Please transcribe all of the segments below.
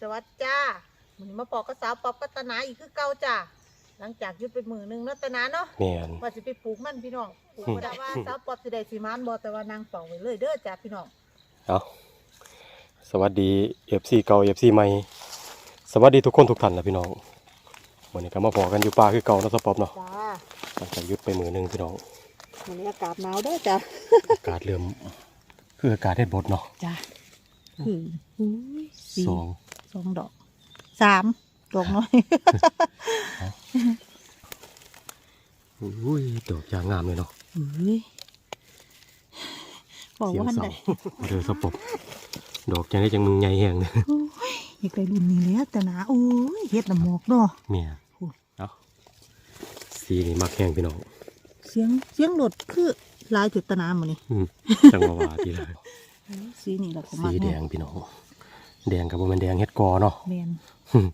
สวัสดีจ้าวันนี้มาปอกกับสาวปอบกัตนาอีกคือเก่าจ้าหลังจากหยุดไปมือหนึงเนาะตนาเนาะแม่นว่าสิไปปลูกมันพี่น้องปลูกบ่ได้ว่าสาวปอบสิได้สิมานบ่แต่ว่านางเฝ้าไว้เลยเด้อจ้าพี่น้องเอาสวัสดี FC เก่า FC ใหม่สวัสดีทุกคนทุกท่านนะพี่น้องวันนี้ก็มาพอกันอยู่ป่าคือเก่าเนาะสปอปเนาะจ้าหลังจากหยุดไปมือหนึงพี่น้องวันนี้อากาศหนาวเด้อจ้าอากาศเริ่มคืออากาศเฮ็ดบดเนาะจ้าคืออุ้ยสี่สองส องดอกสามดอกน้อยอุ้ยดอกยางงามเลยเนาะอุ้ยบอกเสียงว่าอันเสาใดมาเด้อสปอปดอกจังได้จังมึงใหญ่แห้งเลยโอ้ยอยากได้รุ่นนี้แล้วแต่หนาโอ้ยเฮ็ดละหมอกเนาะเมียโอ้ยเอาสีนี่มักแห้งพี่น้องเสียงเสียงรถคือลายถึกตะนาหมดนี่อืมจังหวะว่าทีละสีนี่แหละผมมัสีกแดงพี่น้อง แดงกับบ่แมันแดงเฮ็ดกอเนาะแมน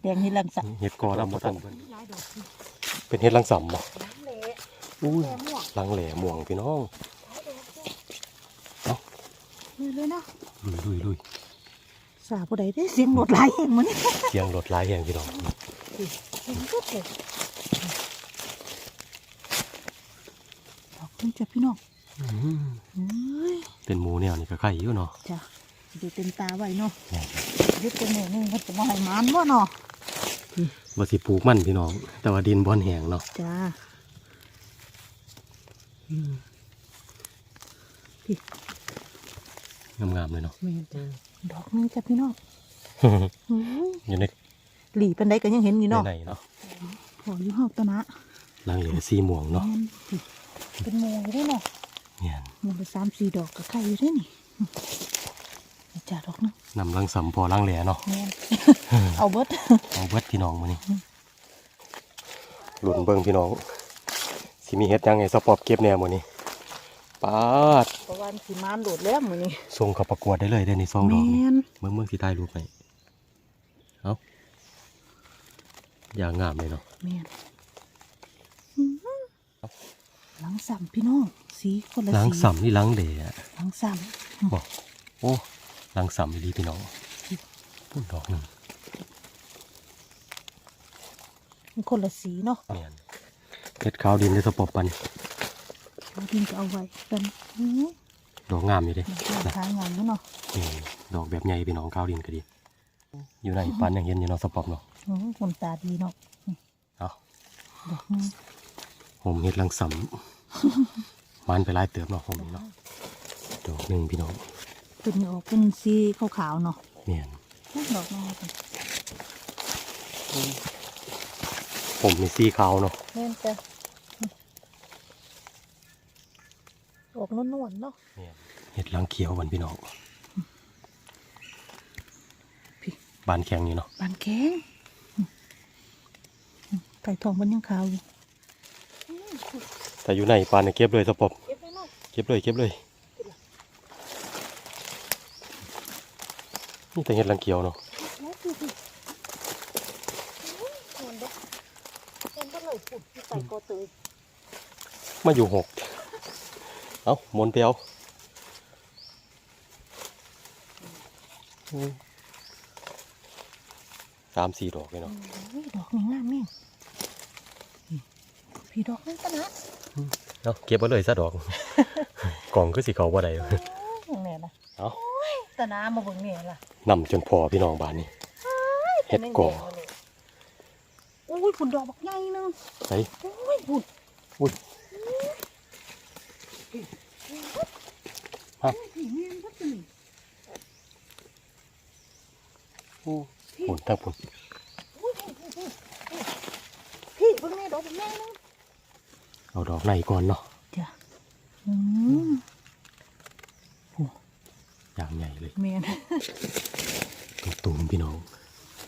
แดงนี่ลังสักเฮ็ดกอแล้วบ่ทันเพิ่นลายดอกสีเป็นเฮ็ดลังสำบ่เละอุ้ยแดงม่วงลังแหล่ม่วงพี่น้องนี่เลยเนาะลุยลุยลุยสาผู้ใดได้เสียงรถลายเองมันเสียงรถหลายแห่งพี่น้องเสียงรถเลยดอกนี่จ้ะพี่น้องอื้อหือเฮ้ยเป็นหมูแนวนี่ก็ไข่อยู่เนาะจ้ะดูเต็มตาไว้เนาะแม่น ยึดตัวหนึ่งนึงมันจะมาให้มันวะเนาะว่าสิปลูกมันพี่น้อง แต่ว่าดินบ่อนแห้งเนาะจ้างามๆเลยเนาะแม่นจ้ะดอกนึงจ้ะพี่น้องเฮ้ยอยู่ในหลีเป็นไดก็ยังเห็นอยู่เนาะในเนาะพออยู่ห้องตะนะลังเหลือสีม่วงเนาะแม่นสิเป็นโมอยู่ด้วยเนาะเนี่ยมันไปสามสี่ดอกกับไข่อยู่ด้วยนี่นี่ จ้าดอกนึงนำลังสำพอลังแหล่เนาะแม่นเอาเบิดเอาเบิดพี่น้องมานี่หลุนเบิ่งพี่น้องสิมีเฮ็ดยังไงสปอบเก็บแนวมื้อนี้ปาดประวันสีมานโดดแล้วมือนี้ส่งเข้าประกวดได้เลยเด้อนี่ซองดอกนี่แม่นเมืองเมืองสีใต้รูปไหมเอาอย่างงามเลยเนาะแม่นอื้อหือหลังสัมพี่น้องสีคนละล้างสีสัมนี่ล้างเดะหลังสัมบอกโอ้ ล้างสัมดีพี่น้องพุ่นดอกหนึ่งมันคนละสีเนาะเมียนเฮ็ดขาวดินในสปอบปันเราดินจะเอาไว้กันอื้อดอกงามอยู่เด้มันทางงานเนาะนี่ดอกแบบใหญ่พี่น้องขาวดินก็ดี อยู่ในปันยังเห็นอยู่เนาะสปอบเนาะโอ้คนตาดีเนาะเอาดอกนี้ผมเฮ็ดล้างสัมมันไปหลายเติบเนาะผมนี่เนาะดอกหนึ่งพี่น้อง เป็นออกเป็นสีขาวๆเนาะเมียนดอกน้อยเป็นผมมีสีขาวเนาะแม่นจ้ะออกนวลๆเนาะเมียนเฮ็ดล้างเขียววันพี่น้องพี่บานแข็งอยู่เนาะบานแข็งไก่ทองมันยังขาวอยู่แต่อยู่ในปานเนี่ยเก็บเลยสปอบเก็บไว้เนาะเก็บเลยเก็บเลย นี่แต่เห็ดลังเกียวเนาะมาอยู่หก เอาหมนเปียวสามสี่ดอกเลยเนาะดอกนี่งามแม่งนี่พี่ดอกนั่นปะนะเอาเก็บไว้เลยซะดอก กล่องก็สิเขาบ่ได้โอ้ยอย่างแน่ล่ะเอา ตะนามาเบิ่งแน่ล่ะนำจนพอพี่น้องบ้านนี้เฮ็ดก่อโอ้ยฝุ่นดอกบักใหญ่นึงใส่โอ้ยฝุ่นอุ้ยฮะนี่แม่นบ่ตื่นหุ่นทั้งพุ่นพี่เบิ่งแน่ดอกบักใหญ่นึงเอาดอกในก่อนเนาะจ้ะอืมอย่าง ใหญ่เลยแม่นตุ่มๆพี่น้อง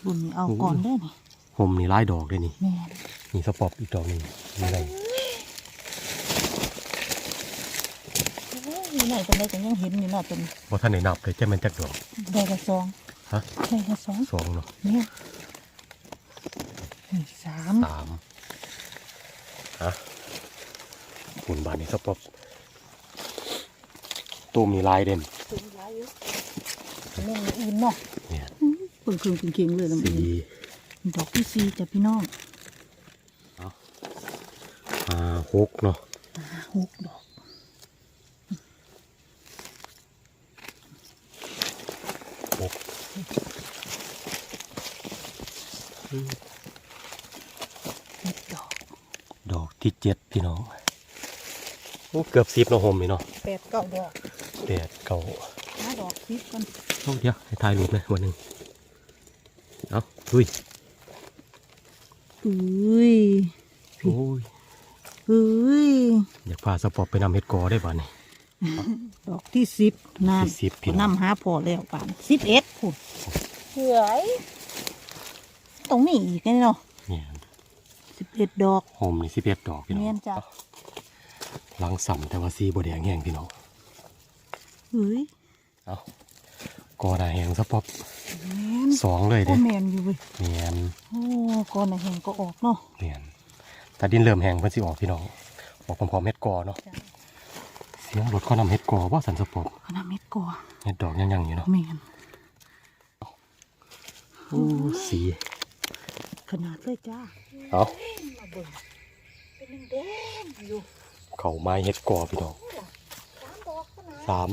บุญนี่เอาก่อนเด้อนี่ห่มนี่ไล่ดอกเลยนี่แม่นมีสปอบอีกดอกหนึ่งมีอะไรโอ้ยอยู่ไหนกันได้ก็ยังเห็นอยู่เนาะเป็นบ่ท่านได้นับเลยจะมันจักดอกได้กระซองฮะได้กระซองสองเนาะเนี่ยนี่สามสามฮะหุ่นบานนี้สปอบตูมมีลายเด่น ถึงยายอยู่แม่นอื่นเนาะเนี่ยอืมคนคืนเก่งๆเลยละมึงสี่ดอกที่สี่จ้ะพี่น้องห้าหกเนาะหกดอกหกเจ็ดดอกดอกที่เจ็ดพี่น้องโอ้เกือบสิบเนาะโฮมนี่เนาะแปดเก้าดอก แปดเก้าห้าดอกสิบกันโอ้เดี๋ยวให้ถ่ายรูปเลยวันหนึ่งเอาดุยอุ้ยโอ้ยอุ้ยอยากพาสปอร์ตไปนำเฮ็ดกอได้ป่ะนี่ดอกที่สิบนานที่สิบพี่น้องนำหาพอแล้วป่านสิบเอ็ดพุ่นเหือยตรงนี้อีกไงเนาะเนี่ยสิบเอ็ดดอกโฮมนี่สิบเอ็ดดอกพี่น้องแม่นจ้ะหลังสัมแต่ว่าสีบดแดงแห้งพี่น้อง เฮ้ยเอากอหนาแห้งสปอร์ตแมนสองเลยโอ้เด้แมนอยู่เว้ยเนียนโอ้ก่อนน่ะแห่งก็ออกเนาะเนียนแต่ดินเริ่มแห้งเพิ่นสิออกพี่น้องออกพร้อมๆเฮ็ดกอเนาะจ้ะเสียงรถเขานำเฮ็ดกอว่าสันสปอร์ตขนาดเม็ดก่อเฮ็ดดอกยังๆอยู่เนาะแมนโอ้สีขนาดเลยจ้าเอามาเบิ่งเป็นแดงๆอยู่เขาไม้เฮ็ดกอพี่น้องสาม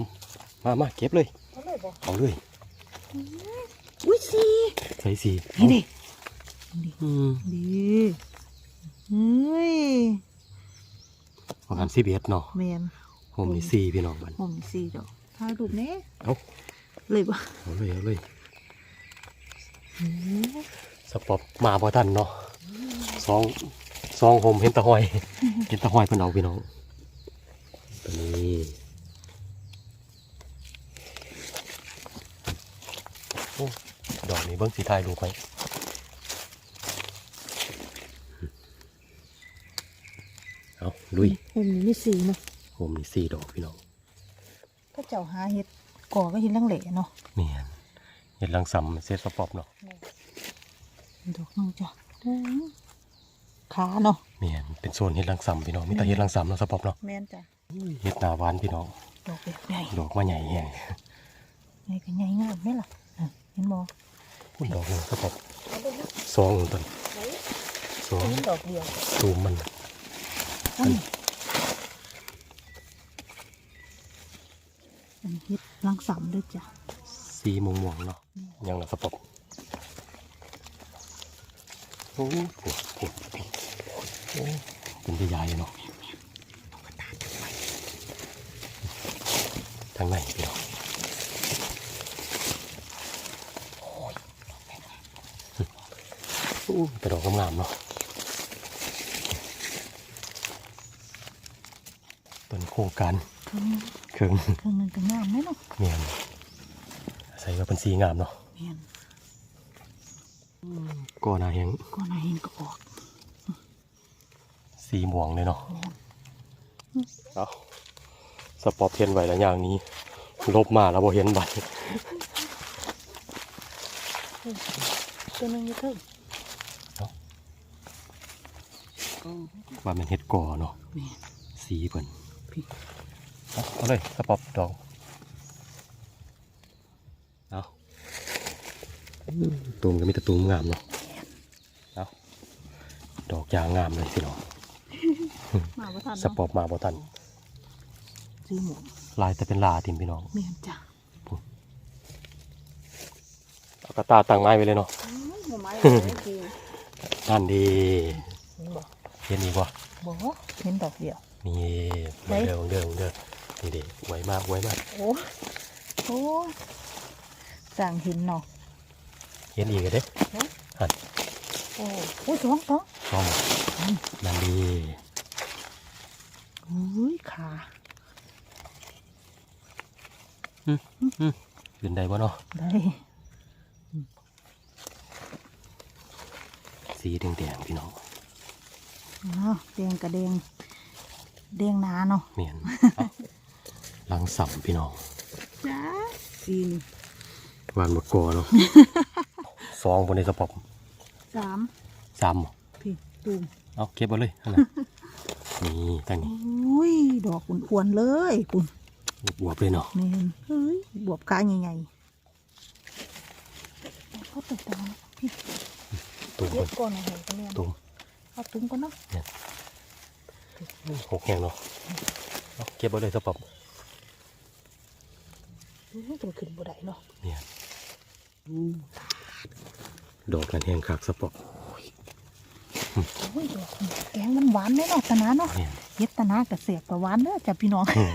ดอกขนาดสามมามาเก็บเลย เอาเลยบอกเอาเลยอุ้ยสี่ใส่สีนี่ดิอืมดีเฮ้ยประมาณสิบเอ็ดเนาะแมนโฮมนี่สี่พี่น้องมันผมสี่ดอกถ่ายรูปเนี้เอาเลยบ่เอาเลยเอาเลยโอ้สปอร์ตมาพอทันเนาะสองสองโฮมเห็นตะหอย เห็นตะหอยเพิ่นเอาพี่น้องตัวนี้โอ้ ดอกนี้เบิ้งสีไทายดูไปเอาลุยผมนี่ไม่สี่เนาะโฮมนี่สี่ดอกพี่น้องก็เจ้าหาเห็ดก่อก็เห็ดลังเหล่เนาะเมียนเห็ดลังซ้ำเซตสปอปเนาะดอกนึงจ้ะโอ้ยขาเนาะเมียนเป็นโซนเห็ดลังซ้ำพี่น้องมีแต่เห็ดลังซ้ำเนาะสปอปเนาะแมนจ้ะเห็ดหนาหวานพี่น้องดอกแบบใหญ่ดอกมาใหญ่แห้งใหญ่กันใหญ่งามไหมล่ะอะเห็นบ่อุ้ ยดอกหนึงสปอปเอาเลยนะสองต้นสองอันนี้ดอกเดียวตูมมันอันนี้อันนี้เห็ดลังสำด้วยจ้ะสีม่วงๆเนาะยังละสปอปโอ้โหโอ้โหโอ้เป็นใหญ่ๆเนาะทางในพี่น้องโอ้ย แต่ดอกงามๆเนาะต้นโครงการเครื่องเครื่องเครื่องนึงก็งามไหมเนาะเมียนใส่ว่าเป็นสีงามเนาะแม่นก็น่าเห็นก็นายเห็นก็ออกสีม่วงเลยเนาะแม่นเอาสปอร์ตเทียนไว้แล้วอย่างนี้ลบมาแล้วบ่เห็นบัตรตัวนึงอยู่เพิ่ง ว่ามันเห็ดก่อเนาะแม่นสีเพิ่นพี่เอาเอาเลยสปอร์ตดอกเอาตูมก็มีแต่ตูมงามเนาะเอาดอกยางงามเลยพี่น้องมาบ่ทันสปอร์ตมาบ่ทันซื้อหมูลายแต่เป็นลาทิมพี่น้องแม่นจ้ะเอากระตาตั้งไม้ไว้เลยเนาะหมูไม้เลยคือนั่นดี เห็นบ่เห็นอีกวะบ่เห็นดอกเดียว นี่ไหนเดิมเดิมเดิมนี่เด็ไวมากไวมากโอ้โอ้สั่งหินเนาะเห็นอีกอะเด้โอ้โอ้ยสองสองต้องนั่นดีอุ้ยขาขึ้นได้บ่เนาะได้สีแดงๆพี่น้อง เนาะแดงกระแดงแดงหนาเนาะเมียนเอ้าหลังสัมพี่น้องจ้าสีนวานมะกอเนาะสองบนในสปอปสามสามบ่พี่ตูมเอาเก็บเอาเลยนั่นน่ะนี่ตั้งนี้อุ้ยดอกอ้วนๆเลยคุณบวบเลยเนาะแม่นเฮ้ยบวบขาใหญ่ๆเขาตึกดาวพี่ตุ่มเย็เพิ่บนก่อนหน่อยเห็นกันแม่ตุ่ม เอาตุ้มก่อนเนาะหกแห้งเนาะเอาเก็บไว้เลยสปอบอื้อต้องขึ้นบ่ได้เนาะเนี่ยดอกกันแห้งคักสปอบโอ้ยดอกแกงมันหวานแน่เนาะตะนาเนาะเนี่ยเฮ็ดตะนากับเสียบกับหวานเด้อจ้ะพี่น้องอืม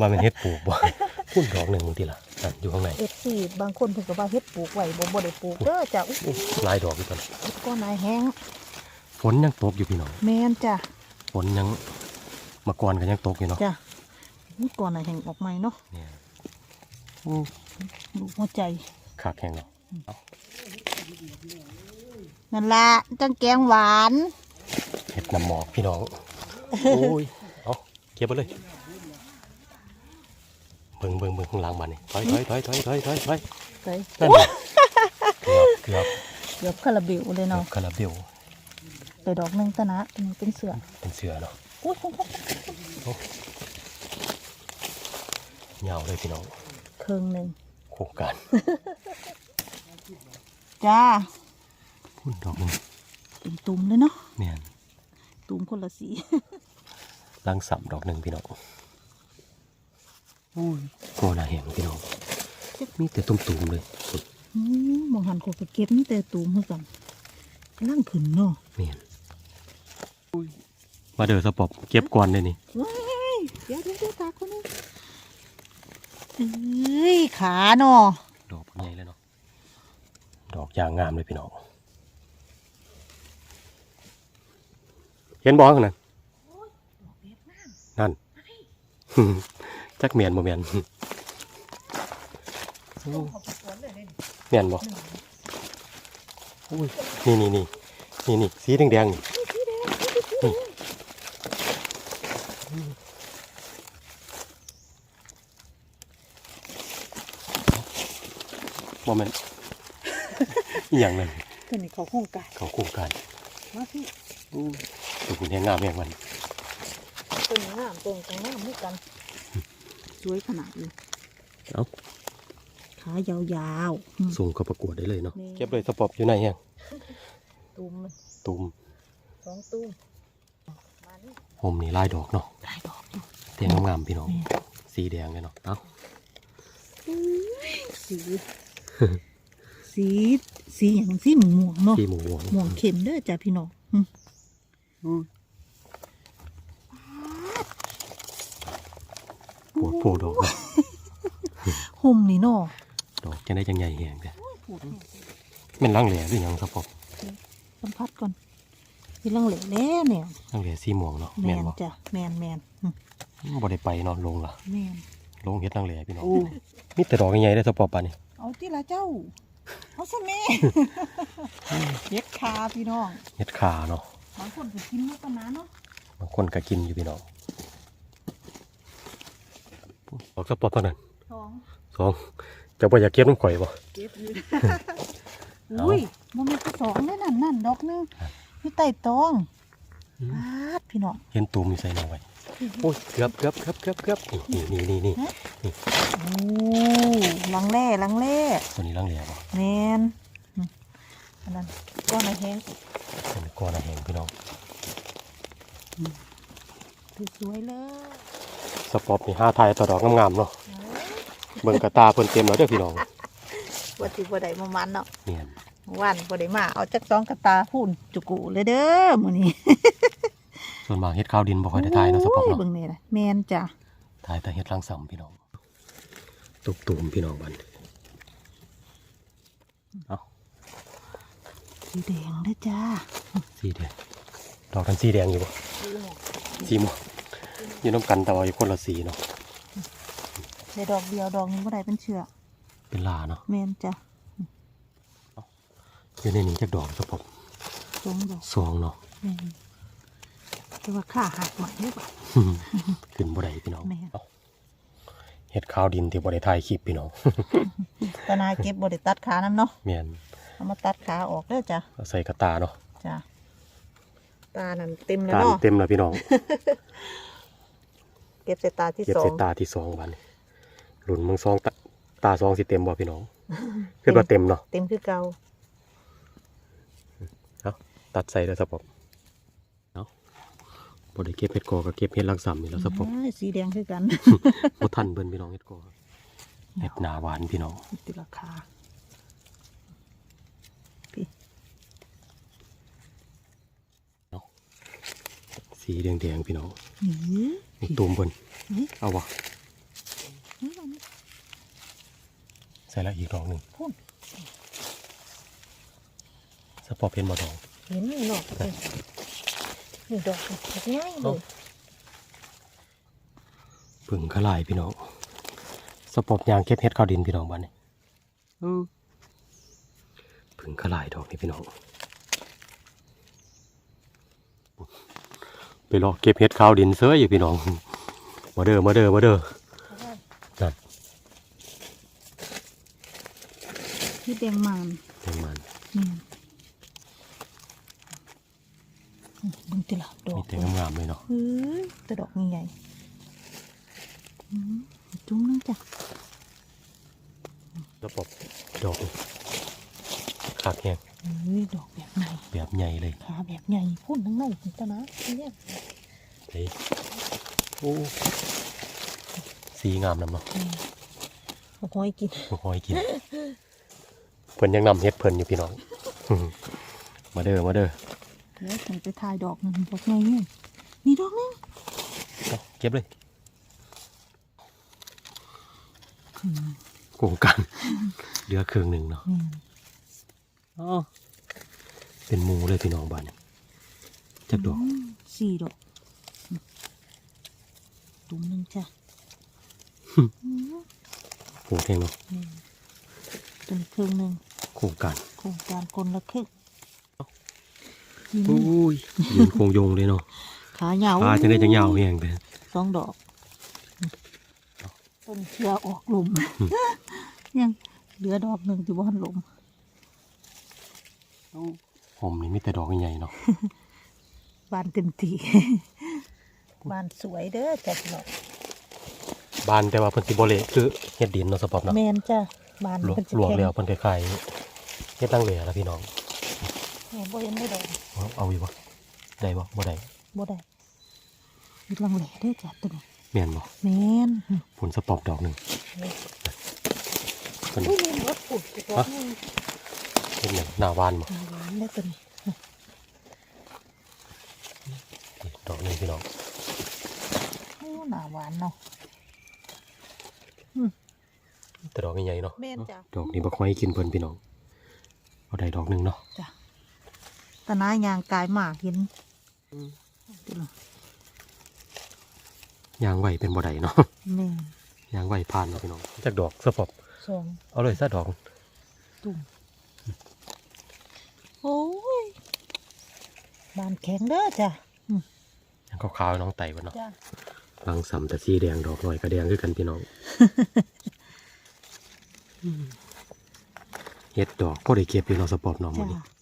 ว่าเป็นเฮ็ดปลูกบ่พุ่นดอกหนึ่งมึงทีละนั่นอยู่ข้างในเอฟซีบางคนเพิ่นก็ว่าเฮ็ดปลูกไว้บ่บ่ได้ปลูกเด้อจ้ะอุ๊ยอู้หลายดอกอยู่ตอนเฮ็ดก้อนนายแห้ง ฝนยังตกอยู่พี่น้องแม่นจ้ะฝนยังมากวนกันยังตกอยู่เนาะจ้ะนี่ก้อนนายแห้งออกใหม่เนาะเนี่ยดูหัวใจคักแห้งเนาะนั่นละจังแกงหวานเฮ็ดน้ำหมอกพี่น้องโอ้ยเอาเก็บไปเลยเบิ่งเบิ่งเบิ่งข้างหล่างมันนี่ถอยถอยถอยถอยถอยถอยถอยใส่นั่นน่ะเกือบเกือบเกือบคาราเบลเลยเกือเนาะบคารา เบลไปดอกหนึ่งตะนะอันนี้เป็นเสือเป็นเสือเนาะอุ้ยเหงาเลยพี่น้องเครื่องหนึ่งโครงการจ้าพุ่นดอกหนึ่งเป็นตุ่มเลยเนาะแม่นตุ่มคนละสีลังสับดอกหนึ่งพี่น้องอุ้ยโกนาแหงพี่น้องมีแต่ตุ่มๆเลยอืมมองหันเขาไปเก็บนี่แต่ตุ่มเพื่อกันกำลังขึ้นเนาะแม่น มาเด้อสปอบเก็บก่อนเลยนี่ว้ายเดี๋ยวเดี๋ยวเดี๋ยวตาคนนึงเอ้ยขาเนาะดอกใหญ่แล้วเนาะดอกยางงามเลยพี่น้องเห็นบอข้างนั้นนั่นจักเมียนบ่เมียนเมียนบ่อุ้ยนี่นี่นี่นี่นี่สีแดงๆนี่นี่ บ่แม่นอหย่างนั้นตัวนี้เขาห้องกายเขาโครงการมาพี่ดูคุณแหงงามแหงมันตัวนี้งามตัวนี้งามเหมือนกันสวยขนาดนี้เอ้าขายาวๆอืมส่งเข้าประกวดได้เลยเนาะเก็บเลยสปอบอยู่ไหนแหงตุ่มตุ่มสองตุ่มมานี่ผมนี่ลายดอกเนาะ งงามๆพี่น้อง สีแดงเลยเนาะเอ้าสี สีสีอย่างสีม่วงๆเนาะสีหมูหวงม่วงเข็มเด้อจ้ะพี่น้องอืมปวดโผดอกเนาะห่มนี่เนาะดอกจะได้จังใหญ่แหงแต่พูดเนี่ยมันลังแหล่ด้วยหยังสปอบสัมผัสก่อนพี่ลังเหล่แล้วเนี่ยลังแหล่สีม่วงเนาะแมแม่นนบ่จ้ะแมนแมนอืม บ่ได้ไปเนาะลงล่ะแมนลงเฮ็ดลังแหล่พี่น้องมีแต่ดอกใหญ่ๆได้อสปอบปานนี้เอาที่ละเจ้าเอาซะแม่ เย็ดคาพี่น้องเฮ็ดขาเนาะบางคนก็กินมาปานนั้นเนาะบางคนก็กินอยู่พี่น้องดอกสปอบเท่านั้นสองสองเจะบ่อยากเก็บน้ำข่อยบ่ เก็บอยู่เอาอุ้ยมันมีสองเลยนั่นนั่นดอกหนึงพี่ไต่ตองอืมปาดพี่น้องเห็นตูมอยู่ใส่น้องไว้ โอ้ยเกือบเกือบเกือบเกือบเกือบนี่นี่นี่นี่โอ้ลังแร่ลังแร่ตัวนี้ลังแหล่บ่แมนอืมอันนั้นก้อนอะไรแห้งตัวนี้ก้อนละแหงพี่น้องสวยๆเลยสปอบนี่ห้าทายต่อดอกงามๆเนาะเบิ่งกระตาเพิ่นเต็มแล้วเด้อพี่น้องวัตถุบ่ได้มามันเนาะเนียนวันบ่ได้มาเอาจักสองกระตาพูนจุกุเลยเด้อมื้อนี้ ส่วนมากเฮ็ดข้าวดินบ่ค่อยได้ทายเนาะสปอบโยเนาะเบิ่งนี่ล่ะแมนจ้ะทายแต่เฮ็ดลังซ้ํพี่น้องตุกตูมพี่น้องบัดเอาสีแดงเด้อจ้าสีแดงดอกกันสีแดงอยู่บ่สีม่วงอยู่น้ำกันแต่ว่าอยู่คนละสีเนาะได้ดอกเดียวดอกหนึงบ่ได้เป็นเชือกเป็นลาเนาะแมนจ้ะอยู่ในนี้จักดอกสปอบสองดอกสองเนาะ แม่นแต่ว่าค่าหักใหม่หรือเปล่าขึ้นบ่ได้พี่น้องแม่นเอาเฮ็ดข้าวดินที่บ่ได้ถ่ายคลิปพี่น้องตานาเก็บบ่ได้ตัดขานํเนาะแม่นเอามาตัดขาออกเด้อจ้ะเอาใส่กระตาเนาะจ้ะตานั่นเต็มแล้วตาเนาะเต็มแล้วพี่น้อง เก็บใส่ตาที่เก็บสอใส่งตาที่สองบัดนี้หลุนมึงซองตาตาสองสิเต็มบ่พี่น้องขึ้นมาเต็มเนาะเต็มคือเก่าตัดใส่แล้วสปอบเนาะ บ่ได้เก็บเห็ดกอก็เก็บเห็ดลังสามนี่แล้วสปอบอ้ายสีแดงคือกันบ่ทันเบิ่นพี่น้องเห็ดกอเห็ดหนาหวานพี่น้องติราคาพี่สีแดงๆพี่น้องนี่นี่ตูมเบิ่นนี่เอาวะนี่อันนี้ใส่ละอีกดอกหนึงพุ่นสปอบเห็นบ่ดอกเห็นนี่หนอกเลย นี่ดอกง่ายเลยผึ่งขลายพี่น้องสปอบยางเก็บเห็ดข้าวดินพี่น้องบ้านนี้ผึ่งขลายดอกนี่พี่น้องไปรอเก็บเห็ดข้าวดินเสื้ออยู่พี่น้องมาเด้อมาเด้อมาเด้อนั่นนี่แดงมันแตงมัน นี่บึง ติละดอมีกแต่งามๆเลยเนาะเฮ้ยแต่ดอกใหญ่ๆอืมจุ้มนึงจ้ะสปอบดอกนี่ขาดแห้งเฮ้ยดอกแบบไหนแบบใหญ่เลยขาแบบใหญ่พุ่นทั้งนั้นตะนะเนี่ยเฮ้ยโอ้สีงามนำเนาะเอาหอยกินบ่คอยกินเพิ่นยังนำเฮ็ดเพิ่นอยู่พี่น้องมาเด้อมาเด้อ เดี๋ยวฉันไปถ่ายดอกหนึงดอกใหญ่นี่นี่ดอกหนึงเอาเก็บเลยอืมโครงการเหลือเครื่องหนึ่งเนาะนี่อ๋อเป็นหมูเลยพี่น้องบ้านนี้จักดอกมสี่ดอกอืมตุ้มหนึงจ้ะอืมโอ้แท่งเนาะนี่เป็นครึ่งหนึ่งโครงการโครงการคนละครึ่งโอ้ยยืนโครงโยงเลยเนาะขาเหยาวปลาจะได้จังยาวแห้งแต่สองดอกต้นเชือออกหลุมยังเหลือดอกหนึ่งที่บ้านหลุมผมนี่มีแต่ดอกใหญ่ๆเนาะบานเต็มทีบานสวยเด้อจ้ะพี่น้องบานแต่ว่าเพิ่นสิบ่เละคือเฮ็ดดินเนาะสปอบเนาะแมนจ้ะบานหลวงเป็นจะหลวงแข็งแล้วเพิ่นคล้ายๆเฮ็ดตั้งเหลือแล้วพี่น้อง แม่บ่เห็นได้ดอกเอาเอาอยู่บ่ได้บ่บ่ได้บ่ได้มีลังแหล่เด้อจ้ะตัวนี้แม่นบ่แมนผลสปอบดอกหนึงเพิ่นอุ้ยมีรถปุดอีกดอกหนึงเฮ็ดหยังหน้าหวานบ่หวานได้อตัวนี้นี่ดอกหนึงพี่น้องโอ้หนาหวานเนาะแต่ดอกใหญ่ๆเนาะแม่นจ้ะดอกนี้บ่ค่อยกินเพิ่นพี่น้องเอาได้ดอกหนึงเนาะจ้ะ ตะนายางกายหมากเห็นตัวนี้ยางไหวเป็นบ่ได้เนาะแม่นยางไหวผ่านเนาะพี่น้องจากดอกสปอบสองเอาเลยซะดอกตุ่มโอ้ยบานแข็งเด้อจ้ะยางขาวๆน้องไต่บ่เนาะจ้ะบางสำแต่สีแดงดอกหน่อยก็แดงคือกันพี่น้องเฮ็ดดอกก็ได้เก็บอยู่เนาะสปอบเนาะมื้อนี้เอาอืม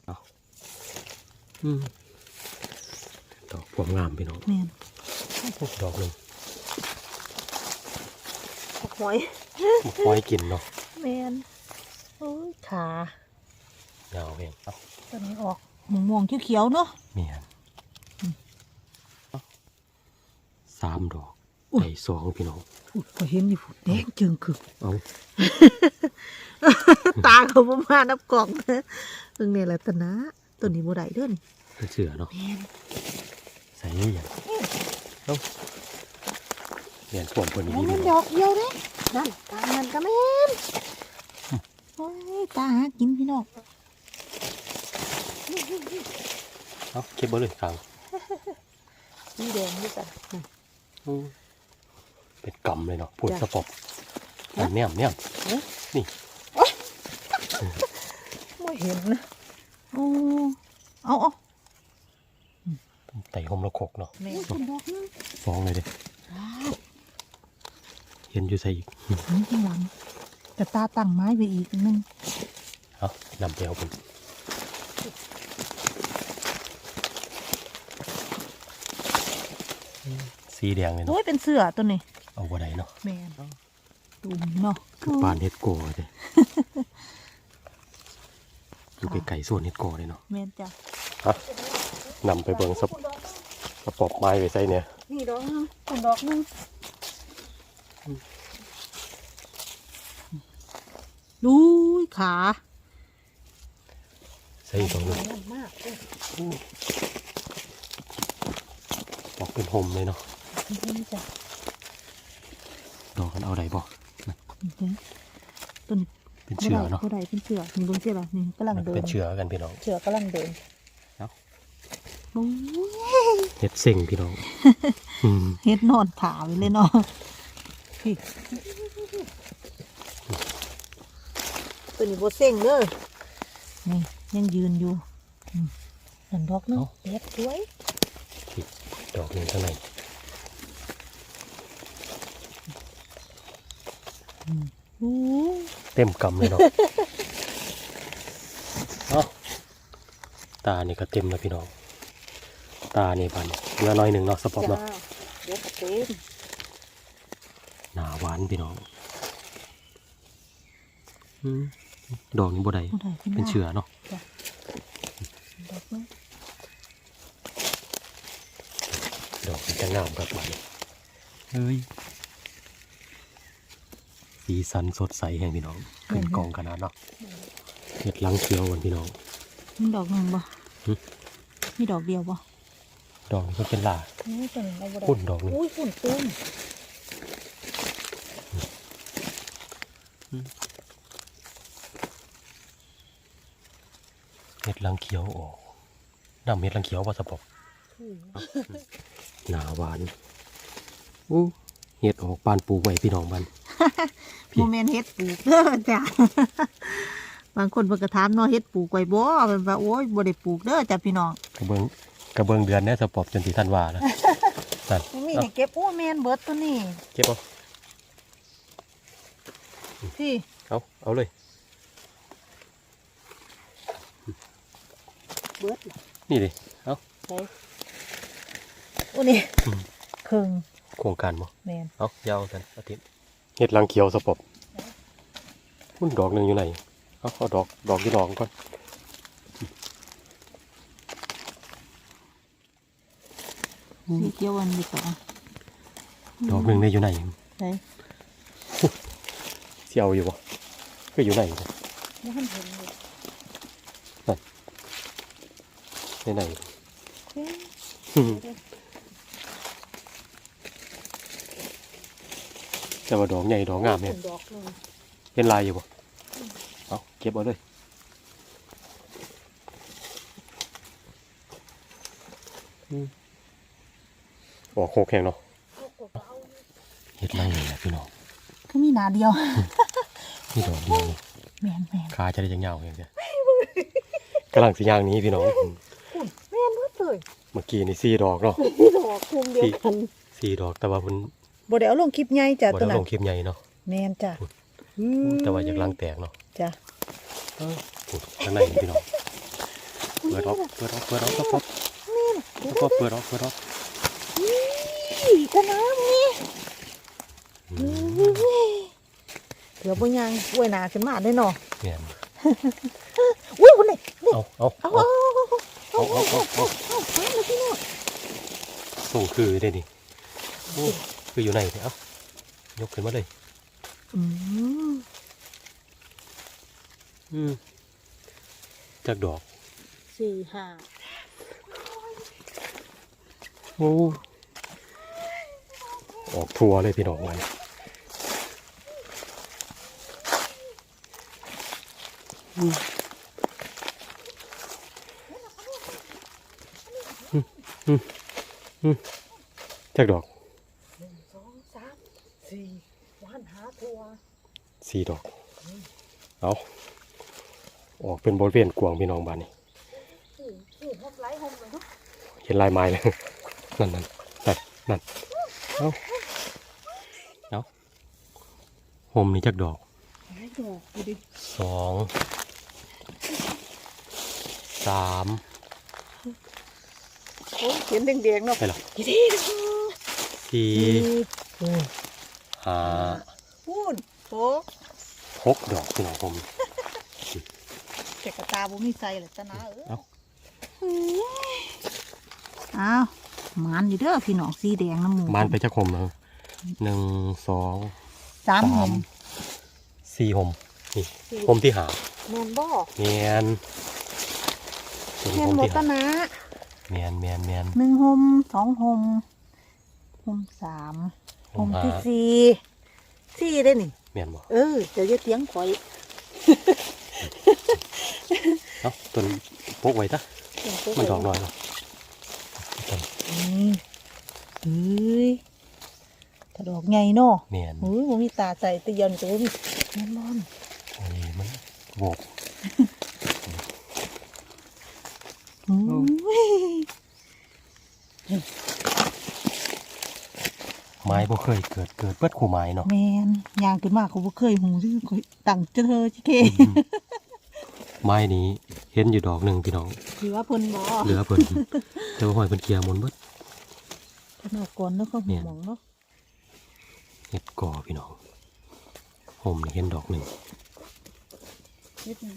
ดอกพวงงามพี่น้องแม่นดอกหนึงหอยบ่ค่อยกินเนาะแม่นโอ้ยขายาวแฮงเอาตัวนี้ออกม่วงๆเขียวๆเนาะเมียนเอาสามดอกอุ๊ยได้สองพี่น้องอุ๊ยก็เห็นอยู่พุ่นแดงจึงคือเอาตาเขาบ่มานับกล่องเด้อเพิ่งนี่แหละตะนะ ตัวนี้บ่ได้เด้อนี่เป็นเสือเนาะแม่นใส่ยังอย่างเอาเมียนผมคนนี้แม่นพี่ดน้องอกเดียวเด้นั่นตามันก็แม่นโอ้ยตาหากินพี่น้องเอาเก็บเบอร์เลยกลางสีแดงนี่จ้ะเป็นกำเลยเนาะพูดจ้ะสปอบอันเนี้ยเนี่ยเอ๊ะนี่ไม่เห็นนะ โอ้เอาเอาไต่หอมละขกเนาะแม่เป็นดอกนึงฟองเลยเด้ว้าวเห็นอยู่ใส่อีกนี่ข้างหลังแต่ตาตั้งไม้ไปอีกอันนึงเอานำไปเอาผมสีแดงเลยโอ้เนาะยเป็นเสือตัวนี้เอาบ่ได้เนาะแม่นตุ่มเนาะคือปานเฮ็ดโกเลย อยู่ไกลๆส่วนเฮ็ดโกเลยเนาะแม่นจ้ะฮะนำไปเบิ่งสะกระปอบไม้ไว้ใส่เนี่ยนี่ดอกนึงคุณดอกนึงดูยขาใส่อีกสองหนึ่งนั่นมากเลยออกเป็นโฮมเลยเนาะนี่จ้ะดอกกันเอาได้บ่ต้น เป็นเชือเนาะผู้ใดเป็นเชือกนี่เบิ่งเชือกล่ะนี่กำลังเดินเป็นเชือกันพี่น้องเชือกกำลังเดินเอ้าโอ้ยเฮ็ดเซ็งพี่น้องอืมเฮ็ดนอนถาไว้เลยเนาะพี่ตัวนี้บ่เซ็งเด้อนี่ยังยืนอยู่อืมนั่นดอกนึงเด็ดสวยดอกหนึงข้างใน เต็มกำเลยเนาะเอ้าตานี่ก็เต็มแล้วพี่น้อง ตานี่บานเหลือน้อยหนึ่งเนาะสปอปจ้าเนาะเด็ดเต็มหนาหวานพี่น้องอืมดอกนี้บ่ได้ผู้ใดขึ้นเป็นเชือเนาะดอกนึงดอกมันจะงามครับบานนี้เฮ้ย สีสันสดใสแห่งพี่น้องขึ้นกองขนาดเนาะเห็ดหลังเขียววันพี่น้องมีดอกหนึ่งบ่หึมีดอกเดียวบ่ดอกนี้ก็เป็นลานี่จังเอาบ่ได้ปุ่นดอกหนึงอุ้ยฝุ่นเต็มเห็ดหลังเขียวออกดำเห็ดหลังเขียวว่าสปอปหนาหวานอู้เห็ดออกปานปลูกไว้พี่น้องบ้านพี่ โมเมนเฮ็ดปลูกเด้อจ้ะบางคนเพิ่นก็ถามเนาะเฮ็ดปลูกไว้บ่เพิ่นว่าโอ้ยบ่ได้ปลูกเด้อจ้ะพี่น้องกระเบิงกระเบิงเดือนเนี่ยสปอบจนที่ท่านว่าแล้วนั่นบ่มีเอาให้เก็บโอ้แม่นเบิดตัวนี้เก็บเอาพี่เอาเอาเลยเบิดนี่ดิเอาไปโอ้นี่อืมครึ่งโครงการบ่แม่นเอายาวกันอาทิตย์ เห็ดหลังเขียวสปอบพุ่นดอกหนึ่งอยู่ไหนเอาเอาดอกดอกที่ดอกก่อนสีเขียวอันนี้ก็ดอกหนึ่งได้อยู่ไหนได้เสียวอยู่บ่ก็อยู่ไหนบ่ทันเห็นเลยในไหน เอ๊ะ แต่ว่าดอกใหญ่ดอกงามเนี่ยดอกหนึงเห็นลายอยู่บ่เอาเก็บเอาเลยอืมออกโคกแข็งเนาะเห็ดลังนี่แหละพี่น้องก็มีหนาเดียวนี่ดอกเดียวนี่แม่นแม่นขาจะได้ยังเงาอย่างเดียวกำลังสีย่างนี้พี่น้องอืมคุณแม่นเบิดเลยเมื่อกี้นี่สี่ดอกเนาะนี่ดอกคุมเดียวกันสี่ดอกแต่ว่าเพิ่น บ่ได้เอาลงคลิปใหญ่จ้ะบ่ตัวได้นั้ลนงคลิปใหญ่เนาะแม่นจ้ะแต่ว่าอยากล้างแตกเนาะจ้ะอู้ข้างในนี่พี่น้องเปิดออกเปิดออกเปิดออกปั๊บปั๊บปั๊บเปิดออกเปิดออกนี่กระน้ำนี่อืมเดี๋ยวบ่ยังอวยหนาขึ้นมาได้เนาะเนี่ยอุ้ยคุณนี่เอาเอาเอาเอาเอาเอาเอาเอาเอาเอาเอาเลยพี่น้องส่งคือได้ดิโอ้ คืออยู่ไหนเนี่ยเอ้ายกขึ้นมาเลย อืมอืมจากดอก สี่ห้าโอ้ออกทัวเลยพี่น้องมันอืมอืมอืมอืมจากดอก หนึ่งสองสามสี่วันหาทัว สี่ดอก เอาออกเป็นบริเวณกวางพี่น้องบ้านนี่สี่สี่หกไลท์หกเลยเนาะเห็นลายไม้เลย นั่นนั่นนั่นนั่นเอาเอาโฮมนี่จากดอกไลท์ดอกดูดิสองสามโอ้ยเขียนแดงๆเนาะไปหรอดีดีสี่อืมห้าพูนหก หกดอกพี่น้องผมแต่กระตาบ่มีใส่หรอกตะนาเอ้ยเอ้าอ้าวหมันอยู่เด้อพี่น้องสีแดงน้ำหมูมานไปจะคมเนาะหนึ่งสองสามหมสี่หมนี่หมที่หาแมนบ่เมียนนี่แมหนมบ่ที่ตะหานาเมียนเมียนเมียนหนึ่งหมสองหมหมสามหมที่สี่สี่ได้นี่ เมียนบ่เออเดี๋ยวจะเตียงข่อยเอ้าต้นพกไว้จ้ะมันดอกหน่อยเนาะต้นนี่เฮ้ยถ้าดอกใหญ่เนาะเมียนเฮ้ยบ่มีตาใส่แตะยันตัวมีแม่นบ่นอันนี้มันโบกโอ้ย ไม้บ่เคยเกิดเกิดเบิดคู่ไม้เนาะแมนยางขึ้นมาเขาบ่เคยหูชื่อข่อยตั้งเจอเธอจิเคไม้นี้เห็นอยู่ดอกหนึ่งพี่น้องถือว่าเพิ่นบ่เหลือเพิ่นแต่ว่าหอยเพิ่นเคลียร์หมดเบิดเพิ่นเอาก่อนแล้วก็เนี่หูยหมองเนาะเห็ดก่อพี่น้องห่มนี่เห็นดอกหนึ่งนิดนึง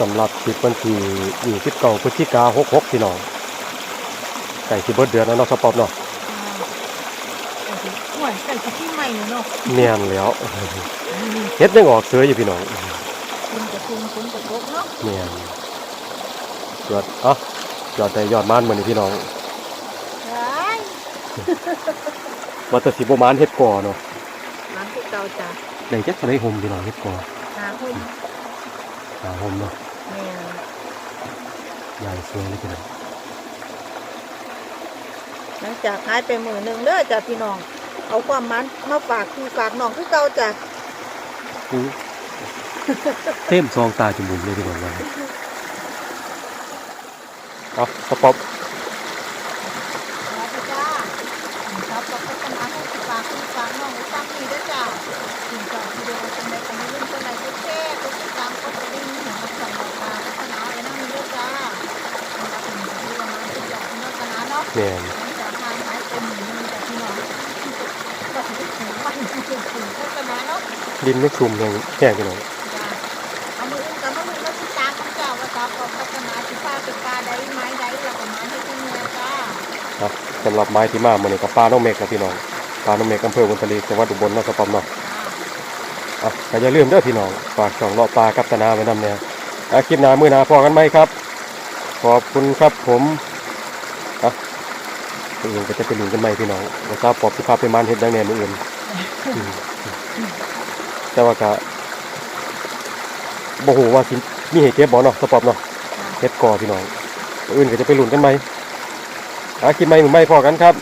สำหรับคลิปวันที่อยู่ที่เก่าพฤศจิกาหกหกพี่น้องไก่ที่เบิดเดือนแล้วเนาะสปอปเนาะอ่าไก่สิห่วยไก่สิที่ใหม่นี่เนาะเนียนแล้วเฮ็ดยังออกเสืออยู่พี่น้องคุณกระทุงคุณกระทกเนาะเนียนยอดเอะยอดแต่ยอดมานเหมือนพี่น้องไอ้ยว่าแต่สิบ่มานเฮ็ดก่อเนาะร้านที่เก่าจ้ะได้จักเท่าไดห่มพี่น้องเฮ็ดก่อหาหุ่นหาห่มเนาะแม่น ใหญ่สวยเลยพี่น้องหลังจากหายไปมื้อหนึงเด้อจ้ะพี่น้อง เอาความมันมาฝากพี่ฝากน้องคือเก่าจ้ะอู้เต็มซองตาจมูกเลยพี่น้องว่าเอาสปอป เจ้าว่าจะเอาโฆษณาที่ป้าเป็นปลาใดไม้ใดแล้วก็มาให้ที่เมืองจ้าครับสำหรับไม้ที่มามื้อนี้กับปลาโน้องเมฆนะพี่น้องปลาโนเมฆอำเภอบุญทะเลจังหวัดอุบลเนาะสปอมเนาะอะก็อย่าลืมเด้อพี่น้องฝากช่องเลาะปลากับตนาไว้นำแน่อะคลิปหน้ามือหน้าพอกันไหมครับ ขอบคุณครับผม มื้ออื่นก็จะไปลุ้นกันใหม่พี่น้องว่าทราบปอบสิพาไปมานเฮ็ดดังแน่มื้ออื่นอืมแต่ว่าก็บ่ฮู้ว่าสิมีให้เก็บบ่เนาะสปอปเนาะเฮ็ดก่อพี่น้องมื้ออื่นก็จะไปลุ้นกันไหมหาคลิปใหม่มือใหม่พอกันครับ